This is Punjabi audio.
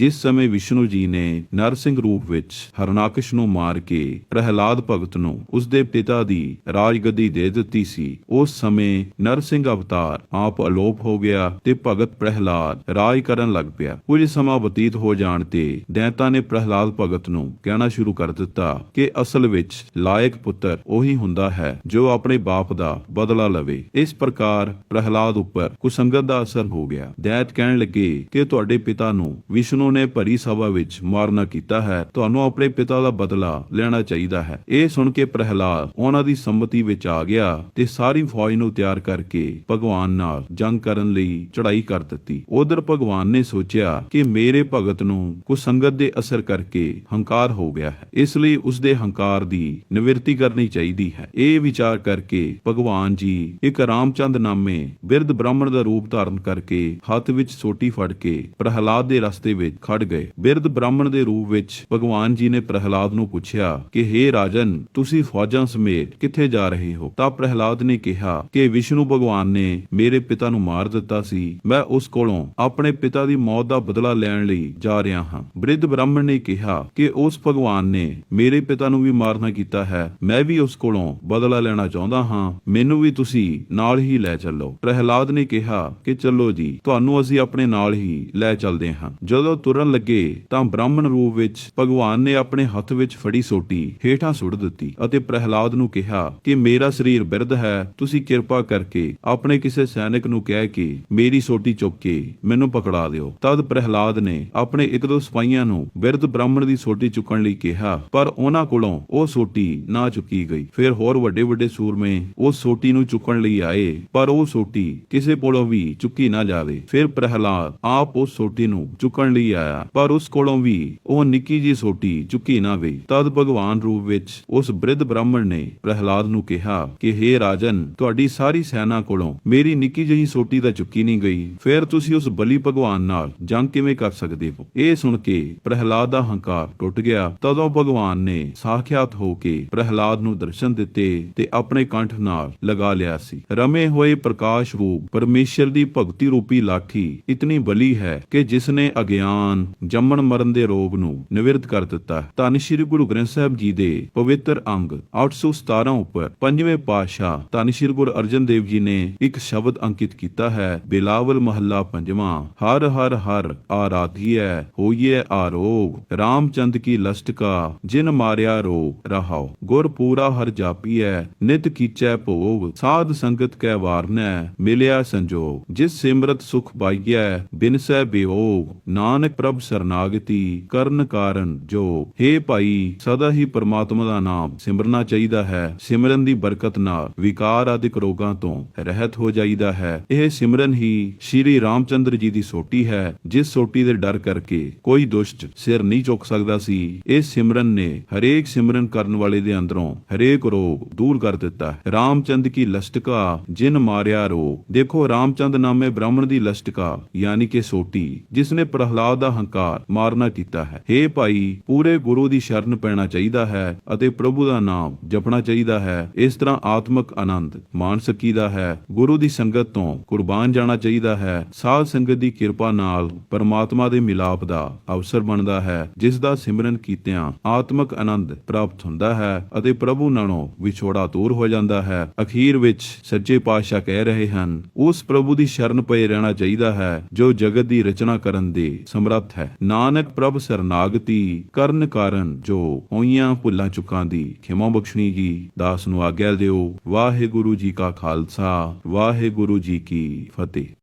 ਜਿਸ ਸਮੇਂ ਵਿਸ਼ਨੂੰ ਜੀ ਨੇ ਨਰਸਿੰਘ ਰੂਪ ਵਿੱਚ ਹਰਨਾਕਸ਼ ਨੂੰ ਮਾਰ ਕੇ ਪ੍ਰਹਿਲਾਦ ਭਗਤ ਨੂੰ ਉਸ ਦੇ ਪਿਤਾ ਦੀ ਰਾਜਗੱਦੀ ਦੇ ਦਿੱਤੀ ਸੀ, ਉਸ ਸਮੇਂ ਨਰਸਿੰਘ ਅਵਤਾਰ ਆਪ ਅਲੋਪ ਹੋ ਗਿਆ ਤੇ ਭਗਤ ਪ੍ਰਹਿਲਾਦ ਰਾਜ ਕਰਨ ਲੱਗ ਪਿਆ। ਕੁਝ ਸਮਾਂ ਬਤੀਤ ਹੋ ਜਾਣ ਤੇ ਦੈਂਤਾ ਨੇ ਪ੍ਰਹਿਲਾਦ ਭਗਤ ਨੂੰ ਕਹਿਣਾ ਸ਼ੁਰੂ ਕਰ ਦਿੱਤਾ ਕਿ ਅਸਲ ਵਿੱਚ ਲਾਇਕ ਪੁੱਤਰ ਉਹੀ ਹੁੰਦਾ ਹੈ ਜੋ ਆਪਣੇ ਬਾਪ ਦਾ ਬਦਲਾ ਲਵੇ। ਇਸ ਪ੍ਰਕਾਰ ਪ੍ਰਹਿਲਾਦ ਉੱਪਰ ਕੁਸੰਗਤ ਦਾ ਅਸਰ ਹੋ ਗਿਆ। ਦੈਤ ਕਹਿਣ ਲੱਗੇ ਕਿ ਤੁਹਾਡੇ ਪਿਤਾ ਨੂੰ ਵਿਸ਼ਨੂੰ ਨੇ ਭਰੀ ਸਭਾ ਵਿੱਚ ਮਾਰਨਾ ਕੀਤਾ ਹੈ, ਤੁਹਾਨੂੰ ਆਪਣੇ ਪਿਤਾ ਦਾ ਬਦਲਾ ਲੈਣਾ ਚਾਹੀਦਾ ਹੈ। ਇਹ ਸੁਣ ਕੇ ਪ੍ਰਹਿਲਾਦ ਉਹਨਾਂ ਦੀ ਸੰਮਤੀ ਵਿੱਚ ਆ ਗਿਆ ਤੇ ਸਾਰੀ ਫੌਜ ਨੂੰ ਤਿਆਰ ਕਰਕੇ ਭਗਵਾਨ ਨਾਲ ਜੰਗ ਕਰਨ ਲਈ ਚੜ੍ਹਾਈ ਕਰ ਦਿੱਤੀ। ਉਧਰ ਭਗਵਾਨ ਨੇ ਸੋਚਿਆ ਕਿ ਮੇਰੇ ਭਗਤ ਨੂੰ ਕੁਸੰਗਤ ਦੇ ਅਸਰ ਕਰਕੇ ਹੰਕਾਰ ਹੋ ਗਿਆ ਹੈ। ਇਸ ਲਈ ਉਸ ਦੇ ਹੰਕਾਰ ਦੀ ਨਿਵਰਤੀ ਕਰਨੀ ਚਾਹੀਦੀ ਹੈ। ਇਹ ਵਿਚਾਰ ਕਰਕੇ ਭਗਵਾਨ ਜੀ ਇੱਕ ਰਾਮਚੰਦ ਨਾਮੇ ਬਿਰਧ ਬ੍ਰਾਹਮਣ ਦਾ ਰੂਪ ਧਾਰਨ ਕਰਕੇ ਹੱਥ ਵਿੱਚ ਸੋਟੀ ਫੜ ਕੇ ਪ੍ਰਹਿਲਾਦ ਦੇ ਰਸਤੇ ਵਿੱਚ ਖੜ ਗਏ। ਬਿਰਧ ਬ੍ਰਾਹਮਣ ਦੇ ਰੂਪ ਵਿੱਚ ਭਗਵਾਨ ਜੀ ਨੇ ਪ੍ਰਹਿਲਾਦ ਨੂੰ ਪੁੱਛਿਆ ਕਿ हे ਰਾਜਨ, ਤੁਸੀਂ ਫੌਜਾਂ ਸਮੇਤ ਕਿੱਥੇ ਜਾ ਰਹੇ ਹੋ? ਤਾਂ ਪ੍ਰਹਿਲਾਦ ਨੇ ਕਿਹਾ ਕਿ, ਵਿਸ਼ਨੂੰ ਭਗਵਾਨ ਨੇ ਮੇਰੇ ਪਿਤਾ ਨੂੰ ਮਾਰ ਦਿੱਤਾ ਸੀ। ਮੈਂ ਉਸ ਕੋਲੋਂ ਆਪਣੇ ਪਿਤਾ ਦੀ ਮੌਤ ਦਾ ਬਦਲਾ ਲੈਣ ਲਈ ਜਾ ਰਿਹਾ ਹਾਂ। ਬਿਰਧ ਬ੍ਰਾਹਮਣ ਨੇ ਕਿਹਾ ਕਿ, ਉਸ ਭਗਵਾਨ ਨੇ ਮੇਰੇ ਪਿਤਾ ਨੂੰ ਵੀ ਮਾਰਨਾ ਕੀਤਾ ਹੈ। ਮੈਂ ਵੀ ਉਸ ਕੋਲੋਂ ਬਦਲਾ ਲੈਣਾ ਚਾਹੁੰਦਾ ਹਾਂ। ਮੈਨੂੰ ਵੀ ਤੁਸੀਂ ਨਾਲ ਹੀ ਲੈ ਚੱਲੋ। ਪ੍ਰਹਿਲਾਦ ਨੇ ਕਿਹਾ ਕਿ, ਚੱਲੋ ਜੀ, ਤੁਹਾਨੂੰ ਅਸੀਂ ਆਪਣੇ ਨਾਲ ਹੀ ਲੈ ਚੱਲਦੇ ਹਾਂ। ਜਦੋਂ ਤੁਰਨ ਲੱਗੇ ਤਾਂ ਬ੍ਰਾਹਮਣ ਰੂਪ ਵਿੱਚ ਭਗਵਾਨ ਨੇ ਆਪਣੇ ਹੱਥ ਵਿੱਚ ਫੜੀ ਸੋਟੀ, ਹੇਠਾਂ ਸੁੱਟ ਦਿੱਤੀ ਅਤੇ ਪ੍ਰਹਿਲਾਦ ਨੂੰ ਕਿਹਾ ਕਿ ਮੇਰਾ ਸਰੀਰ ਬਿਰਧ ਹੈ, ਤੁਸੀਂ ਕਿਰਪਾ ਕਰਕੇ ਆਪਣੇ ਕਿਸੇ ਸੈਨਿਕ ਨੂੰ ਕਹਿ ਕੇ ਮੇਰੀ ਸੋਟੀ ਚੁੱਕ ਕੇ ਮੈਨੂੰ ਪਕੜਾ ਦਿਓ। ਤਦ ਪ੍ਰਹਿਲਾਦ ਨੇ ਆਪਣੇ ਇੱਕ ਦੋ ਸਿਪਾਹੀਆਂ ਨੂੰ ਬਿਰਧ ਬ੍ਰਾਹਮਣ ਦੀ ਸੋਟੀ ਚੁੱਕਣ ਲਈ ਕਿਹਾ, ਪਰ ਉਹਨਾਂ ਕੋਲੋਂ ਉਹ ਸੋਟੀ ਨਾ ਚੁੱਕੀ ਗਈ। ਫਿਰ ਹੋਰ ਵੱਡੇ ਵੱਡੇ ਸੂਰਮੇ ਉਸ ਸੋਟੀ ਨੂੰ ਚੁੱਕਣ ਲਈ ਆਏ, ਪਰ ਉਹ ਸੋਟੀ ਕਿਸੇ ਕੋਲੋਂ ਵੀ ਚੁੱਕੀ ਨਾ ਜਾਵੇ। ਫਿਰ ਪ੍ਰਹਿਲਾਦ ਆਪ ਉਸ ਸੋਟੀ ਨੂੰ ਚੁੱਕਣ ਲਈ ਆਇਆ। ਪਰ ਉਸ ਕੋਲੋਂ ਵੀ ਉਹ ਨਿੱਕੀ ਜੀ ਸੋਟੀ ਚੁੱਕੀ ਨਾ ਗਈ। ਤਦ ਭਗਵਾਨ ਰੂਪ ਵਿੱਚ ਉਸ ਬ੍ਰਿਧ ਬ੍ਰਾਹਮਣ ਨੇ ਪ੍ਰਹਿਲਾਦ ਨੂੰ ਕਿਹਾ ਕਿ हे ਰਾਜਨ, ਤੁਹਾਡੀ ਸਾਰੀ ਸੈਨਾ ਕੋਲੋਂ ਮੇਰੀ ਨਿੱਕੀ ਜਿਹੀ ਸੋਟੀ ਤਾਂ ਚੁੱਕੀ ਨਹੀਂ ਗਈ। ਫਿਰ ਤੁਸੀਂ ਉਸ ਬਲੀ ਭਗਵਾਨ ਨਾਲ ਜੰਗ ਕਿਵੇਂ ਕਰ ਸਕਦੇ ਹੋ? ਇਹ ਸੁਣ ਕੇ ਪ੍ਰਹਿਲਾਦ ਦਾ ਹੰਕਾਰ ਟੁੱਟ ਗਿਆ। ਤਦੋਂ ਭਗਵਾਨ ਨੇ ਸਾਖਿਆਤ ਹੋ ਕੇ ਪ੍ਰਹਿਲਾਦ ਨੂੰ ਦਰਸ਼ਨ ਦਿੱਤੇ ਤੇ ਆਪਣੇ ਕੰਠ ਨਾਲ ਲਗਾ ਲਿਆ ਸੀ। ਰਮੇ ਹੋਏ ਪ੍ਰਕਾਸ਼ ਰੂਪ ਪਰਮੇਸ਼ਰ ਦੀ ਭਗਤੀ ਰੂਪੀ ਲਾਠੀ ਇਤਨੀ ਬਲੀ ਹੈ ਕਿ ਜਿਸ ਨੇ ਅਗਿਆਨ ਜੰਮਣ ਮਰਨ ਦੇ ਰੋਗ ਨੂੰ ਨਿਵਰਤ ਕਰ ਦਿੱਤਾ। ਧੰਨ ਸ਼੍ਰੀ ਗੁਰੂ ਗ੍ਰੰਥ ਸਾਹਿਬ ਜੀ ਦੇ ਪਵਿੱਤਰ ਅੰਗ 817 ਉੱਪਰ ਪੰਜਵੇਂ ਪਾਤਸ਼ਾਹ ਧੰਨ ਸ਼੍ਰੀ ਗੁਰੂ ਅਰਜਨ ਦੇਵ ਜੀ ਨੇ ਇੱਕ ਸ਼ਬਦ ਅੰਕਿਤ ਕੀਤਾ ਹੈ, ਬਿਲਾਵਲ ਮਹੱਲਾ ਪੰਜਵਾਂ, ਹਰ ਹਰ ਹਰ ਆਰਾਧੀਐ, ਹੋਈਐ ਆਰੋਗ, ਰਾਮਚੰਦ ਕੀ ਲਸਟਕਾ ਜਿਨ ਮਾਰਿਆ ਰੋਗ, ਰਹਾਉ, ਗੁਰ ਪੂਰਾ ਹਰ ਜਾਪੀਐ, ਨਿਤ ਕੀਚੈ ਭੋਗ, ਸਾਧ ਸੰਗਤ ਕੈ ਵਾਰਨੈ, ਮਿਲਿਆ ਸੰਜੋਗ, ਜਿਸ ਸਿਮਰਤ ਸੁਖ ਪਾਈਐ, ਬਿਨਸੈ ਬਿਯੋਗ ਨਾਨਕ ਪ੍ਰਭ ਸਰਨਾਗਤੀ ਕਰਨ ਕਾਰਨ ਜੋ हे ਭਾਈ, ਸਦਾ ਹੀ ਪਰਮਾਤਮਾ ਦਾ ਨਾਮ ਸਿਮਰਨਾ ਚਾਹੀਦਾ ਹੈ, ਸਿਮਰਨ ਦੀ ਬਰਕਤ ਨਾਲ ਵਿਕਾਰ ਆਦਿਕ ਰੋਗਾਂ ਤੋਂ ਰਹਿਤ ਹੋ ਜਾਈਦਾ ਹੈ। ਇਹ ਸਿਮਰਨ ਹੀ ਸ਼੍ਰੀ ਰਾਮਚੰਦਰ ਜੀ ਦੀ ਸੋਟੀ ਹੈ, ਜਿਸ ਸੋਟੀ ਦੇ ਡਰ ਕਰਕੇ ਕੋਈ ਦੁਸ਼ਟ ਸਿਰ ਨਹੀਂ ਚੁੱਕ ਸਕਦਾ ਸੀ। ਇਹ ਸਿਮਰਨ ਨੇ ਹਰੇਕ ਸਿਮਰਨ ਕਰਨ ਵਾਲੇ ਦੇ ਅੰਦਰੋਂ ਹਰੇਕ ਰੋਗ ਦੂਰ ਕਰ ਦਿੱਤਾ। ਹੈ ਰਾਮਚੰਦ ਕੀ ਲਸਟਕਾ ਜਿਨ ਮਾਰਿਆ ਰੋਗ। ਦੇਖੋ, ਰਾਮਚੰਦ ਨਾਮੇ ਬ੍ਰਾਹਮਣ ਦੀ ਲਸਟਕਾ, ਯਾਨੀ ਕਿ ਸੋਟੀ, ਜਿਸ ਨੇ ਪ੍ਰਹਲਾਦ ਦਾ ਹੰਕਾਰ ਮਾਰਨਾ ਕੀਤਾ ਹੈ। हे ਭਾਈ, ਪੂਰੇ ਗੁਰੂ ਦੀ ਸ਼ਰਨ ਪੈਣਾ ਚਾਹੀਦਾ ਹੈ ਅਤੇ ਪ੍ਰਭੂ ਦਾ ਨਾਮ ਜਪਣਾ ਚਾਹੀਦਾ ਹੈ। ਇਸ ਤਰ੍ਹਾਂ ਆਤਮਿਕ ਆਨੰਦ ਮਾਣ ਸਕੀਦਾ ਹੈ। ਗੁਰੂ ਦੀ ਸੰਗਤ ਤੋਂ ਕੁਰਬਾਨ ਜਾਣਾ ਚਾਹੀਦਾ ਹੈ। ਸਾਧ ਸੰਗਤ ਦੀ ਕਿਰਪਾ ਨਾਲ ਪਰਮਾਤਮਾ ਦੇ ਮਿਲਾਪ ਦਾ ਅਵਸਰ ਬਣਦਾ ਹੈ, ਜਿਸ ਦਾ ਸਿਮਰਨ ਕੀਤਿਆਂ ਆਤਮਿਕ ਆਨੰਦ ਪ੍ਰਾਪਤ ਹੁੰਦਾ ਹੈ ਅਤੇ ਪ੍ਰਭੂ ਨਾਲੋਂ ਵਿਛੋੜਾ ਦੂਰ ਹੋ ਜਾਂਦਾ ਹੈ। ਅਖੀਰ ਵਿੱਚ ਸੱਚੇ ਪਾਤਸ਼ਾਹ ਕਹਿ ਰਹੇ ਹਨ, ਉਸ ਪ੍ਰਭੂ ਦੀ ਸ਼ਰਨ ਪਏ ਰਹਿਣਾ ਚਾਹੀਦਾ ਹੈ, ਜੋ ਜਗਤ ਦੀ ਰਚਨਾ ਕਰਨ ਦੇ ਸਮਰੱਥ ਹੈ। ਨਾਨਕ ਪ੍ਰਭ ਸਰਨਾਗਤੀ ਕਰਨ ਕਾਰਨ ਜੋ ਹੋਈਆਂ ਭੁੱਲਾਂ ਚੁੱਕਾਂ ਦੀ, ਖਿਮਾ ਬਖਸ਼ਣੀ ਜੀ ਦਾਸ ਨੂੰ ਆਗਿਆ ਦਿਓ। ਵਾਹਿਗੁਰੂ ਜੀ ਕਾ ਖਾਲਸਾ, ਵਾਹਿਗੁਰੂ ਜੀ ਕੀ ਫਤਿਹ।